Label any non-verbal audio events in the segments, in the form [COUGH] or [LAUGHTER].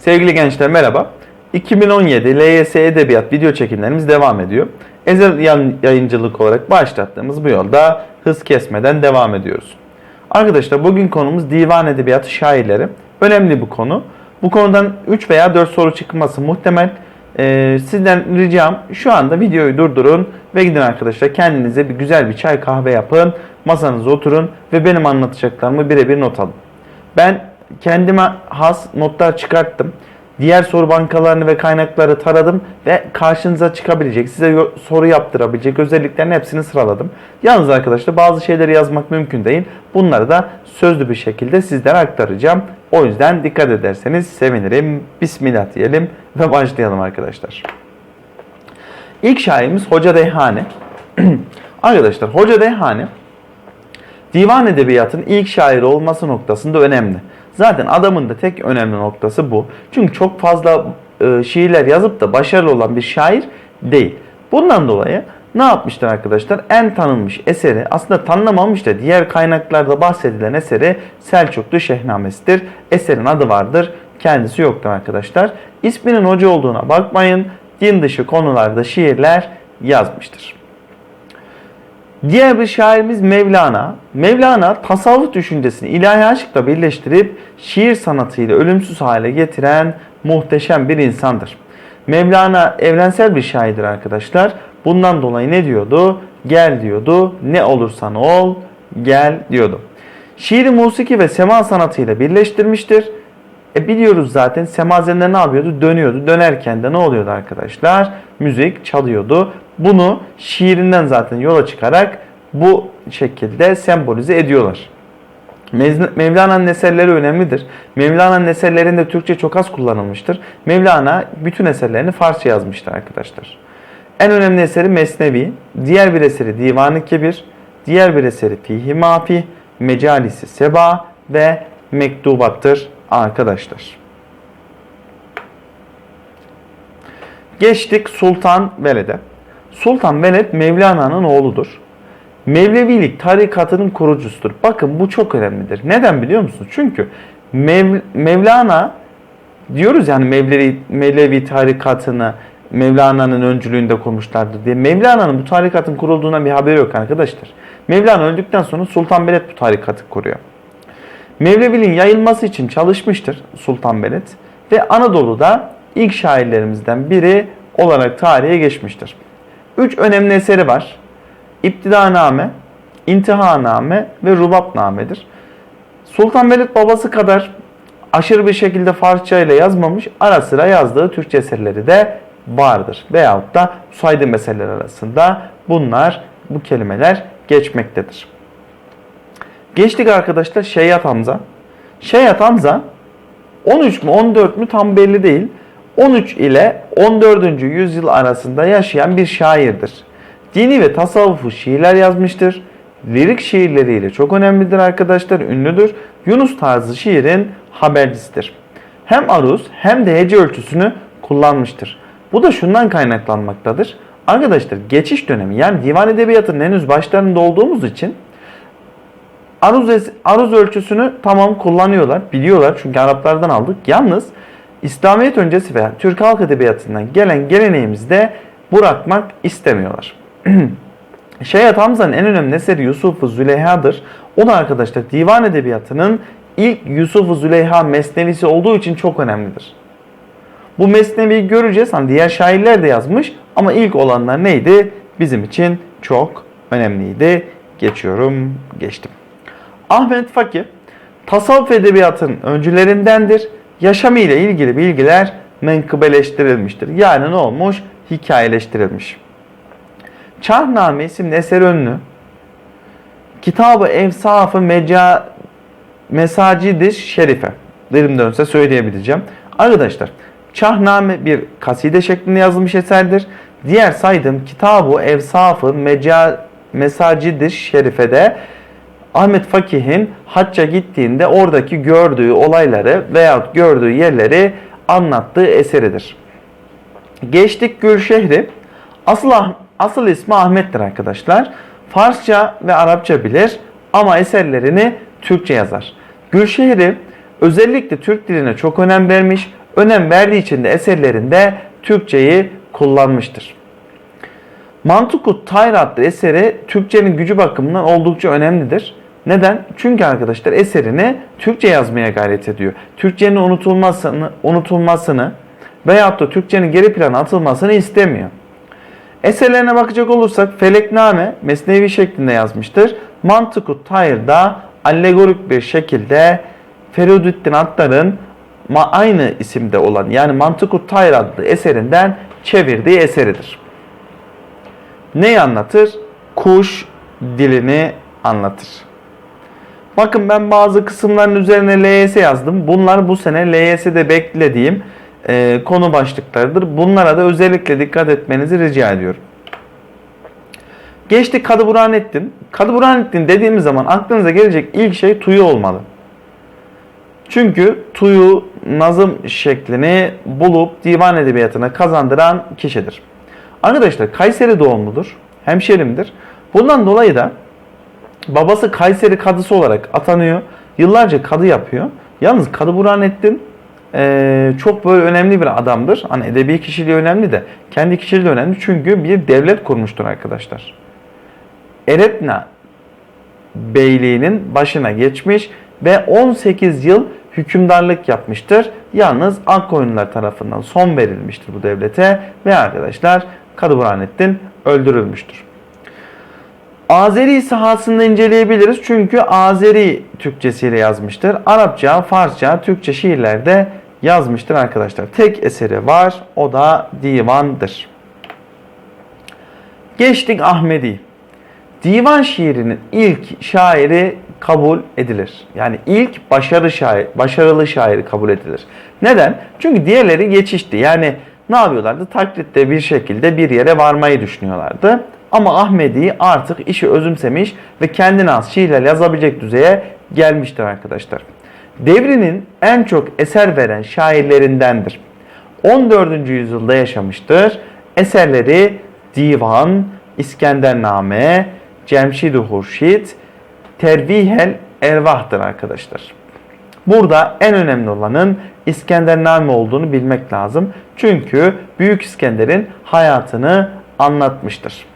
Sevgili gençler merhaba. 2017 LYS Edebiyat video çekimlerimiz devam ediyor. Ezel yayıncılık olarak başlattığımız bu yolda hız kesmeden devam ediyoruz. Arkadaşlar bugün konumuz divan edebiyatı şairleri. Önemli bu konu. Bu konudan 3 veya 4 soru çıkması muhtemel. Ee, sizden ricam şu anda videoyu durdurun ve gidin arkadaşlar kendinize bir güzel bir çay kahve yapın. Masanıza oturun ve benim anlatacaklarımı birebir not alın. Ben kendime has notlar çıkarttım. Diğer soru bankalarını ve kaynakları taradım ve karşınıza çıkabilecek, size soru yaptırabilecek özelliklerin hepsini sıraladım. Yalnız arkadaşlar bazı şeyleri yazmak mümkün değil. Bunları da sözlü bir şekilde sizlere aktaracağım. O yüzden dikkat ederseniz sevinirim. Bismillah diyelim ve başlayalım arkadaşlar. İlk şairimiz Hoca Dehane. [CLEARS THROAT] arkadaşlar Hoca Dehane Divan edebiyatının ilk şairi olması noktasında önemli. Zaten adamın da tek önemli noktası bu. Çünkü çok fazla e, şiirler yazıp da başarılı olan bir şair değil. Bundan dolayı ne yapmışlar arkadaşlar? En tanınmış eseri aslında tanınamamış da diğer kaynaklarda bahsedilen eseri Selçuklu Şehnamesi'dir. Eserin adı vardır. Kendisi yoktur arkadaşlar. İsminin hoca olduğuna bakmayın. Din dışı konularda şiirler yazmıştır. Diğer bir şairimiz Mevlana. Mevlana tasavvuf düşüncesini ilahi aşkla birleştirip şiir sanatıyla ölümsüz hale getiren muhteşem bir insandır. Mevlana evrensel bir şairdir arkadaşlar. Bundan dolayı ne diyordu? Gel diyordu. Ne olursan ol, gel diyordu. Şiiri musiki ve sema sanatıyla birleştirmiştir. E biliyoruz zaten semazenler ne yapıyordu? Dönüyordu. Dönerken de ne oluyordu arkadaşlar? Müzik çalıyordu. Bunu şiirinden zaten yola çıkarak bu şekilde sembolize ediyorlar. Mevlana'nın eserleri önemlidir. Mevlana'nın eserlerinde Türkçe çok az kullanılmıştır. Mevlana bütün eserlerini Farsça yazmıştır arkadaşlar. En önemli eseri Mesnevi, diğer bir eseri Divan-ı Kebir, diğer bir eseri Fihi Mafi, Mecalisi Seba ve Mektubattır arkadaşlar. Geçtik Sultan Veled'e. Sultan Veled Mevlana'nın oğludur. Mevlevilik tarikatının kurucusudur. Bakın bu çok önemlidir. Neden biliyor musunuz? Çünkü Mev- Mevlana diyoruz yani Mevlevi, Mevlevi tarikatını Mevlana'nın öncülüğünde kurmuşlardır diye. Mevlana'nın bu tarikatın kurulduğuna bir haberi yok arkadaşlar. Mevlana öldükten sonra Sultan Veled bu tarikatı kuruyor. Mevleviliğin yayılması için çalışmıştır Sultan Veled ve Anadolu'da ilk şairlerimizden biri olarak tarihe geçmiştir. Üç önemli eseri var. İptidaname, İntihaname ve Rubapname'dir. Sultan Veled babası kadar aşırı bir şekilde Farsça ile yazmamış, ara sıra yazdığı Türkçe eserleri de vardır. Veyahut da saydığım eserler arasında bunlar, bu kelimeler geçmektedir. Geçtik arkadaşlar Şeyhat Hamza. Şeyhat Hamza 13 mü 14 mü tam belli değil. 13 ile 14. yüzyıl arasında yaşayan bir şairdir. Dini ve tasavvufu şiirler yazmıştır. Lirik şiirleriyle çok önemlidir arkadaşlar, ünlüdür. Yunus tarzı şiirin habercisidir. Hem aruz hem de hece ölçüsünü kullanmıştır. Bu da şundan kaynaklanmaktadır. Arkadaşlar geçiş dönemi yani divan edebiyatının henüz başlarında olduğumuz için aruz, aruz ölçüsünü tamam kullanıyorlar, biliyorlar çünkü Araplardan aldık. Yalnız İslamiyet öncesi veya Türk halk edebiyatından gelen geleneğimizde bırakmak istemiyorlar. [CLEARS THROAT] Şeyhat Hamza'nın en önemli eseri Yusuf-u Züleyha'dır. O da arkadaşlar divan edebiyatının ilk Yusuf-u Züleyha mesnevisi olduğu için çok önemlidir. Bu mesneviyi göreceğiz. Hani diğer şairler de yazmış ama ilk olanlar neydi? Bizim için çok önemliydi. Geçiyorum, geçtim. Ahmet Fakir tasavvuf edebiyatının öncülerindendir. Yaşamı ile ilgili bilgiler menkıbeleştirilmiştir. Yani ne olmuş? Hikayeleştirilmiş. Çahname isimli eser ünlü. Kitabı Evsafı Meca Mesacidi Şerife. Dilim dönse söyleyebileceğim. Arkadaşlar Çahname bir kaside şeklinde yazılmış eserdir. Diğer saydığım Kitabı Evsafı Meca Mesacidi Şerife'de Ahmet Fakih'in hacca gittiğinde oradaki gördüğü olayları veyahut gördüğü yerleri anlattığı eseridir. Geçtik Gülşehri. Asıl, asıl ismi Ahmet'tir arkadaşlar. Farsça ve Arapça bilir ama eserlerini Türkçe yazar. Gülşehri özellikle Türk diline çok önem vermiş. önem verdiği için de eserlerinde Türkçeyi kullanmıştır. Mantukut Tayr adlı eseri Türkçenin gücü bakımından oldukça önemlidir. Neden? Çünkü arkadaşlar eserini Türkçe yazmaya gayret ediyor. Türkçenin unutulmasını, unutulmasını veyahut da Türkçenin geri plana atılmasını istemiyor. Eserlerine bakacak olursak Felekname mesnevi şeklinde yazmıştır. Mantıkut Tahir da allegorik bir şekilde Feridüddin Attar'ın aynı isimde olan yani Mantıkut Tahir adlı eserinden çevirdiği eseridir. Neyi anlatır? Kuş dilini anlatır. Bakın ben bazı kısımların üzerine LYS yazdım. Bunlar bu sene LYS'de beklediğim e, konu başlıklarıdır. Bunlara da özellikle dikkat etmenizi rica ediyorum. Geçtik Kadı Burhanettin. Kadı Burhanettin dediğimiz zaman aklınıza gelecek ilk şey Tuyu olmalı. Çünkü Tuyu nazım şeklini bulup divan edebiyatına kazandıran kişidir. Arkadaşlar Kayseri doğumludur. Hemşerimdir. Bundan dolayı da babası Kayseri kadısı olarak atanıyor. Yıllarca kadı yapıyor. Yalnız Kadı Burhanettin eee, çok böyle önemli bir adamdır. Hani edebi kişiliği önemli de kendi kişiliği de önemli. Çünkü bir devlet kurmuştur arkadaşlar. Eretna Beyliği'nin başına geçmiş ve 18 yıl hükümdarlık yapmıştır. Yalnız Akkoyunlular tarafından son verilmiştir bu devlete ve arkadaşlar Kadı Burhanettin öldürülmüştür. Azeri sahasında inceleyebiliriz çünkü Azeri Türkçesiyle yazmıştır. Arapça, Farsça, Türkçe şiirlerde yazmıştır arkadaşlar. Tek eseri var o da divandır. Geçtik Ahmedi. Divan şiirinin ilk şairi kabul edilir. Yani ilk başarı şair, başarılı şairi kabul edilir. Neden? Çünkü diğerleri geçişti. Yani ne yapıyorlardı? Taklitte bir şekilde bir yere varmayı düşünüyorlardı. Ama Ahmedi artık işi özümsemiş ve kendine az şiirler yazabilecek düzeye gelmiştir arkadaşlar. Devrinin en çok eser veren şairlerindendir. 14. yüzyılda yaşamıştır. Eserleri Divan, İskendername, Cemşid-i Hurşit, Tervihel Ervah'tır arkadaşlar. Burada en önemli olanın İskendername olduğunu bilmek lazım. Çünkü Büyük İskender'in hayatını anlatmıştır.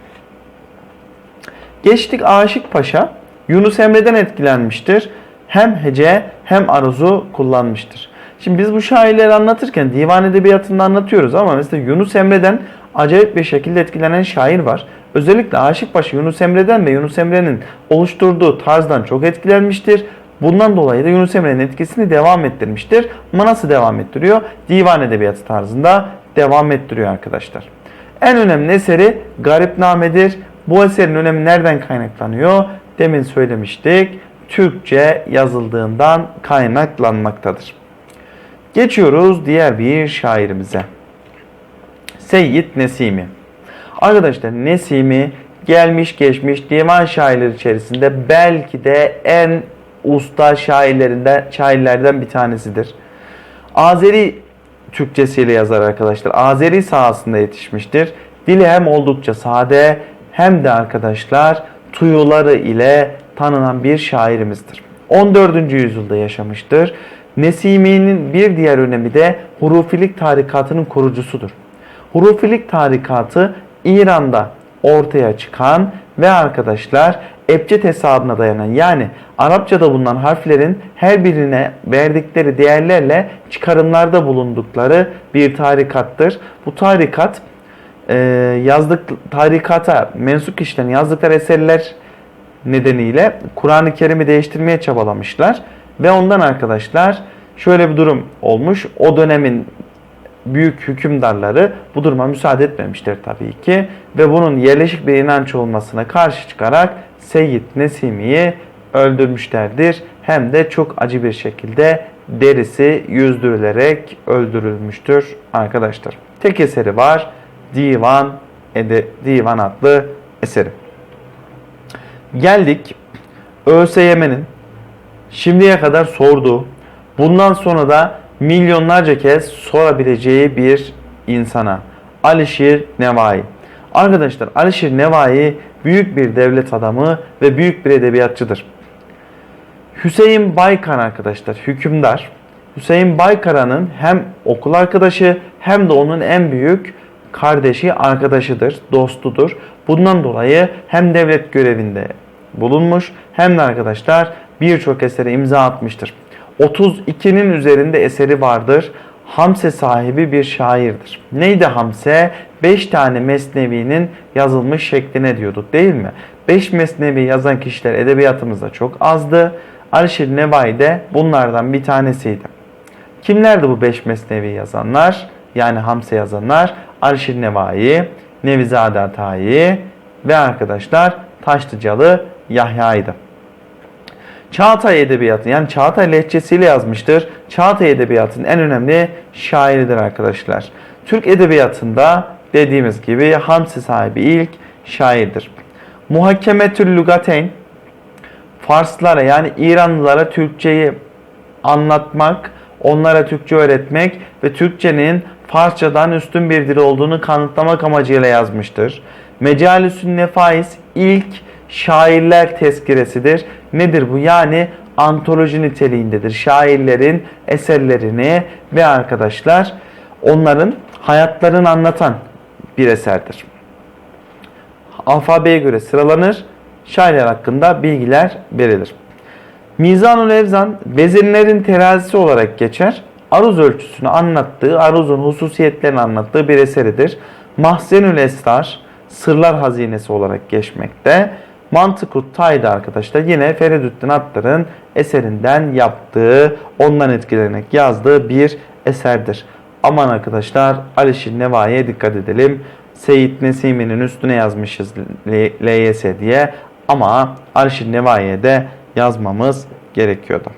Geçtik Aşık Paşa. Yunus Emre'den etkilenmiştir. Hem hece hem aruzu kullanmıştır. Şimdi biz bu şairleri anlatırken divan edebiyatında anlatıyoruz ama mesela Yunus Emre'den acayip bir şekilde etkilenen şair var. Özellikle Aşık Paşa Yunus Emre'den ve Yunus Emre'nin oluşturduğu tarzdan çok etkilenmiştir. Bundan dolayı da Yunus Emre'nin etkisini devam ettirmiştir. Ama nasıl devam ettiriyor? Divan edebiyatı tarzında devam ettiriyor arkadaşlar. En önemli eseri Garipname'dir. Bu eserin önemi nereden kaynaklanıyor? Demin söylemiştik. Türkçe yazıldığından kaynaklanmaktadır. Geçiyoruz diğer bir şairimize. Seyyid Nesimi. Arkadaşlar Nesimi gelmiş geçmiş divan şairleri içerisinde belki de en usta şairlerinden şairlerden bir tanesidir. Azeri Türkçesiyle yazar arkadaşlar. Azeri sahasında yetişmiştir. Dili hem oldukça sade hem de arkadaşlar tuyuları ile tanınan bir şairimizdir. 14. yüzyılda yaşamıştır. Nesimi'nin bir diğer önemi de hurufilik tarikatının kurucusudur. Hurufilik tarikatı İran'da ortaya çıkan ve arkadaşlar ebced hesabına dayanan yani Arapçada bulunan harflerin her birine verdikleri değerlerle çıkarımlarda bulundukları bir tarikattır. Bu tarikat e, yazdık tarikata mensup kişilerin yazdıkları eserler nedeniyle Kur'an-ı Kerim'i değiştirmeye çabalamışlar ve ondan arkadaşlar şöyle bir durum olmuş. O dönemin büyük hükümdarları bu duruma müsaade etmemişler tabii ki ve bunun yerleşik bir inanç olmasına karşı çıkarak Seyyid Nesimi'yi öldürmüşlerdir. Hem de çok acı bir şekilde derisi yüzdürülerek öldürülmüştür arkadaşlar. Tek eseri var. Divan Ede, Divan adlı eseri. Geldik ÖSYM'nin şimdiye kadar sorduğu, bundan sonra da milyonlarca kez sorabileceği bir insana. Alişir Nevai. Arkadaşlar Alişir Nevai büyük bir devlet adamı ve büyük bir edebiyatçıdır. Hüseyin Baykan arkadaşlar hükümdar Hüseyin Baykara'nın hem okul arkadaşı hem de onun en büyük kardeşi arkadaşıdır, dostudur. Bundan dolayı hem devlet görevinde bulunmuş hem de arkadaşlar birçok esere imza atmıştır. 32'nin üzerinde eseri vardır. Hamse sahibi bir şairdir. Neydi Hamse? 5 tane mesnevinin yazılmış şekline diyorduk değil mi? 5 mesnevi yazan kişiler edebiyatımızda çok azdı. Arşir Nevai de bunlardan bir tanesiydi. Kimlerdi bu 5 mesnevi yazanlar? Yani Hamse yazanlar. Arşir Nevai, Nevizade Atayi ve arkadaşlar Taşlıcalı Yahya'ydı. Çağatay Edebiyatı yani Çağatay lehçesiyle yazmıştır. Çağatay Edebiyatı'nın en önemli şairidir arkadaşlar. Türk Edebiyatı'nda dediğimiz gibi Hamsi sahibi ilk şairdir. Muhakkemetül Lugateyn Farslara yani İranlılara Türkçeyi anlatmak, onlara Türkçe öğretmek ve Türkçenin Farsçadan üstün bir dil olduğunu kanıtlamak amacıyla yazmıştır. Mecalisün Nefais ilk şairler tezkiresidir. Nedir bu? Yani antoloji niteliğindedir. Şairlerin eserlerini ve arkadaşlar onların hayatlarını anlatan bir eserdir. Alfabeye göre sıralanır. Şairler hakkında bilgiler verilir. Mizanul Evzan vezirlerin terazisi olarak geçer. Aruz ölçüsünü anlattığı, aruzun hususiyetlerini anlattığı bir eseridir. Mahzenül Esrar, sırlar hazinesi olarak geçmekte. Mantıkut Tayda arkadaşlar yine Feridüddin Attar'ın eserinden yaptığı, ondan etkilenerek yazdığı bir eserdir. Aman arkadaşlar Alişir Nevai'ye dikkat edelim. Seyit Nesimi'nin üstüne yazmışız LYS diye ama Alişir Nevai'ye de yazmamız gerekiyordu.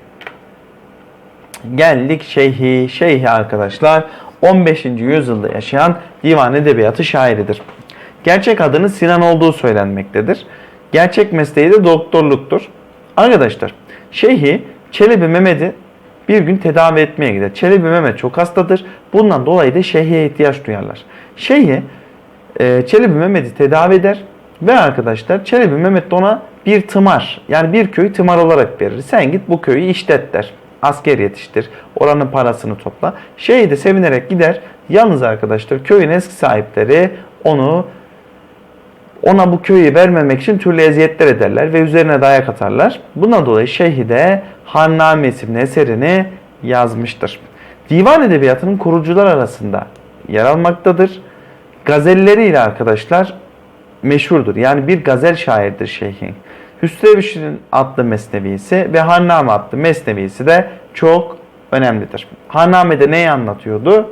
Geldik Şeyhi. Şeyhi arkadaşlar 15. yüzyılda yaşayan divan edebiyatı şairidir. Gerçek adının Sinan olduğu söylenmektedir. Gerçek mesleği de doktorluktur. Arkadaşlar Şeyhi Çelebi Mehmet'i bir gün tedavi etmeye gider. Çelebi Mehmet çok hastadır. Bundan dolayı da Şeyhi'ye ihtiyaç duyarlar. Şeyhi e, Çelebi Mehmet'i tedavi eder ve arkadaşlar Çelebi Mehmet de ona bir tımar yani bir köyü tımar olarak verir. Sen git bu köyü işlet der. Asker yetiştir. Oranın parasını topla. Şeyhi de sevinerek gider. Yalnız arkadaşlar köyün eski sahipleri onu ona bu köyü vermemek için türlü eziyetler ederler ve üzerine dayak atarlar. Bundan dolayı Şeyhi de Hanname isimli eserini yazmıştır. Divan edebiyatının kurucular arasında yer almaktadır. Gazelleriyle arkadaşlar meşhurdur. Yani bir gazel şairdir Şeyhin. Hüsrev Şirin adlı mesnevisi ve Hanname adlı mesnevisi de çok önemlidir. Hanname'de neyi anlatıyordu?